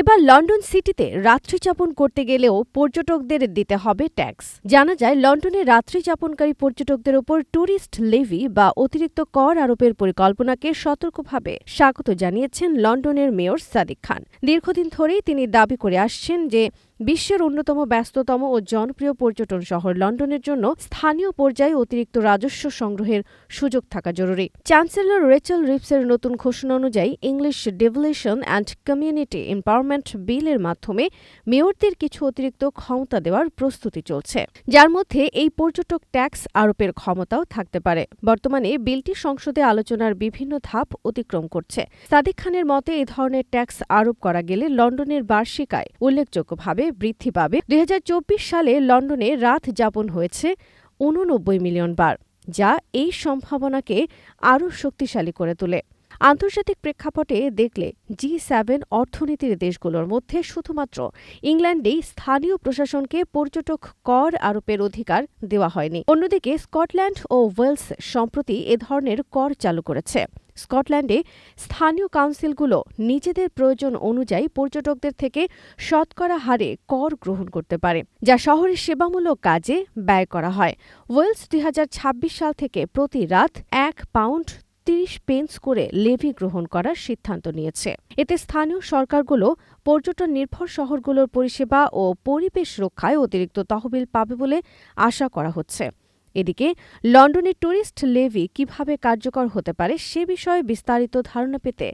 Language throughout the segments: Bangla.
এবার লন্ডন সিটিতে রাত্রিযাপন করতে গেলেও পর্যটকদের দিতে হবে ট্যাক্স। জানা যায়, লন্ডনে রাত্রিযাপনকারী পর্যটকদের ওপর ট্যুরিস্ট লেভি বা অতিরিক্ত কর আরোপের পরিকল্পনাকে সতর্কভাবে স্বাগত জানিয়েছেন লন্ডনের মেয়র সাদিক খান। দীর্ঘদিন ধরেই তিনি দাবি করে আসছেন যে বিশ্বের অন্যতম ব্যস্ততম ও জনপ্রিয় পর্যটন শহর লন্ডনের জন্য স্থানীয় পর্যায়ে অতিরিক্ত রাজস্ব সংগ্রহের সুযোগ থাকা জরুরি। চ্যান্সেলর রেচেল রিপসের নতুন ঘোষণা অনুযায়ী English devolution and community empowerment বিলের মাধ্যমে মেয়রদের কিছু অতিরিক্ত ক্ষমতা দেওয়ার প্রস্তুতি চলছে। যার মধ্যে এই পর্যটক ট্যাক্স আরোপের ক্ষমতাও থাকতে পারে। বর্তমানে বিলটি সংসদে আলোচনার বিভিন্ন ধাপ অতিক্রম করছে। সাদিক খানের মতে এ ধরনের ট্যাক্স আরোপ করা গেলে লন্ডনের বার্ষিক আয় উল্লেখযোগ্যভাবে বৃদ্ধি পাবে। দুই হাজার চব্বিশ সালে লন্ডনে রাত যাপন হয়েছে উননব্বই মিলিয়ন বার, যা এই সম্ভাবনাকে আরও শক্তিশালী করে তোলে। আন্তর্জাতিক প্রেক্ষাপটে দেখলে জি সেভেন অর্থনীতির দেশগুলোর মধ্যে শুধুমাত্র ইংল্যান্ডেই স্থানীয় প্রশাসনকে পর্যটক কর আরোপের অধিকার দেওয়া হয়নি। অন্যদিকে স্কটল্যান্ড ও ওয়েলস সম্প্রতি এ ধরনের কর চালু করেছে। স্কটল্যান্ডে স্থানীয় কাউন্সিলগুলো নিজেদের প্রয়োজন অনুযায়ী পর্যটকদের থেকে শতকরা হারে কর গ্রহণ করতে পারে, যা শহরের সেবামূলক কাজে ব্যয় করা হয়। ওয়েলস দুই হাজার ছাব্বিশ সাল থেকে প্রতি রাত এক পাউন্ড তিরিশ পেন্স করে লেভি গ্রহণ করার সিদ্ধান্ত নিয়েছে। এতে স্থানীয় সরকারগুলো পর্যটন নির্ভর শহরগুলোর পরিষেবা ও পরিবেশ রক্ষায় অতিরিক্ত তহবিল পাবে বলে আশা করা হচ্ছে। এদিকে লন্ডনের ট্যুরিস্ট লেভি কীভাবে কার্যকর হতে পারে সে বিষয়ে বিস্তারিত ধারণা পেতে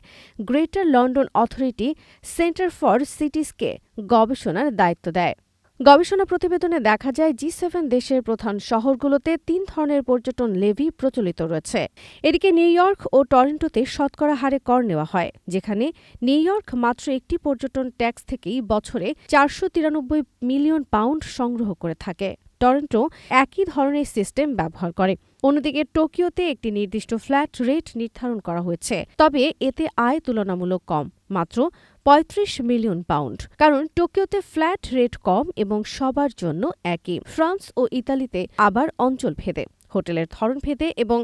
Greater London Authority Centre for সিটিসকে গবেষণার দায়িত্ব দেয়। গবেষণা প্রতিবেদনে দেখা যায়, জি সেভেন দেশের প্রধান শহরগুলোতে তিন ধরনের পর্যটন লেভি প্রচলিত রয়েছে। এদিকে, নিউ ইয়র্ক ও টরেন্টোতে শতকরা হারে কর নেওয়া হয়, যেখানে নিউ ইয়র্ক মাত্র একটি পর্যটন ট্যাক্স থেকেই বছরে চারশো তিরানব্বই মিলিয়ন পাউন্ড সংগ্রহ করে থাকে। টরন্টো একই ধরনের সিস্টেম ব্যবহার করে। অন্যদিকে টোকিওতে একটি নির্দিষ্ট ফ্ল্যাট রেট নির্ধারণ করা হয়েছে, তবে এতে আয় তুলনামূলক কম, মাত্র পঁয়ত্রিশ মিলিয়ন পাউন্ড। কারণ টোকিওতে ফ্ল্যাট রেট কম এবং সবার জন্য একই। ফ্রান্স ও ইতালিতে আবার অঞ্চল ভেদে। হোটেলের ধরন ভেদে এবং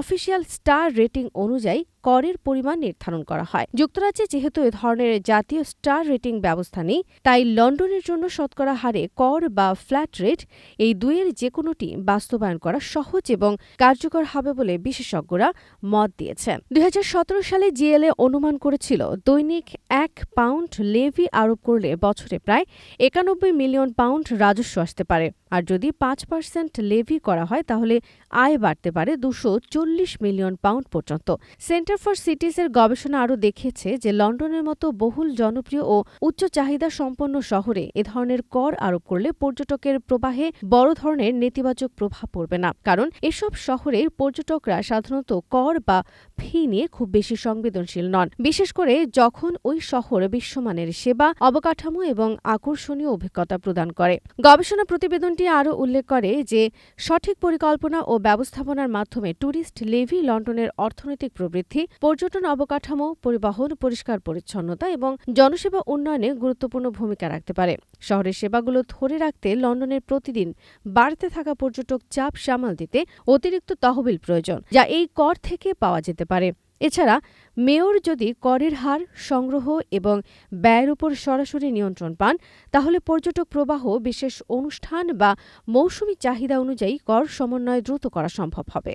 অফিসিয়াল স্টার রেটিং অনুযায়ী করের পরিমাণ নির্ধারণ করা হয়। যুক্তরাজ্যে যেহেতু এ ধরনের জাতীয় স্টার রেটিং ব্যবস্থা নেই, তাই লন্ডনের জন্য শতকরা হারে কর বা ফ্ল্যাট রেট এই দুইয়ের যে কোনোটি বাস্তবায়ন করা সহজ এবং কার্যকর হবে বলে বিশেষজ্ঞরা মত দিয়েছেন। দুই হাজার সতেরো সালে জিএলএ অনুমান করেছিল, দৈনিক এক পাউন্ড লেভি আরোপ করলে বছরে প্রায় একানব্বই মিলিয়ন পাউন্ড রাজস্ব আসতে পারে। আর যদি পাঁচ পার্সেন্ট লেভি করা হয়, তাহলে আয় বাড়তে পারে দুশো মিলিয়ন পাউন্ড পর্যন্ত। সেন্টার ফর সিটিজের গবেষণা আরও দেখিয়েছে যে লন্ডনের মতো বহুল জনপ্রিয় ও উচ্চ চাহিদা সম্পন্ন শহরে এ ধরনের কর আরোপ করলে পর্যটকের প্রবাহে বড় ধরনের নেতিবাচক প্রভাব পড়বে না। কারণ এসব শহরের পর্যটকরা সাধারণত কর বা ফি নিয়ে খুব বেশি সংবেদনশীল নন। বিশেষ করে যখন ওই শহর বিশ্বমানের সেবা, অবকাঠামো এবং আকর্ষণীয় অভিজ্ঞতা প্রদান করে। গবেষণা প্রতিবেদনটি আরও উল্লেখ করে যে সঠিক পরিকল্পনা ও ব্যবস্থাপনার মাধ্যমে ট্যুরিস্ট লেভি লন্ডনের অর্থনৈতিক প্রবৃদ্ধি, পর্যটন অবকাঠামো, পরিবহন, পরিষ্কার পরিচ্ছন্নতা এবং জনসেবা উন্নয়নে গুরুত্বপূর্ণ ভূমিকা রাখতে পারে। শহরের সেবাগুলো ধরে রাখতে লন্ডনের প্রতিদিন বাড়তে থাকা পর্যটক চাপ সামাল দিতে অতিরিক্ত তহবিল প্রয়োজন, যা এই কর থেকে পাওয়া যেতে পারে। এছাড়া মেয়র যদি করের হার, সংগ্রহ এবং ব্যয়ের উপর সরাসরি নিয়ন্ত্রণ পান, তাহলে পর্যটক প্রবাহ, বিশেষ অনুষ্ঠান বা মৌসুমি চাহিদা অনুযায়ী কর সমন্বয় দ্রুত করা সম্ভব হবে।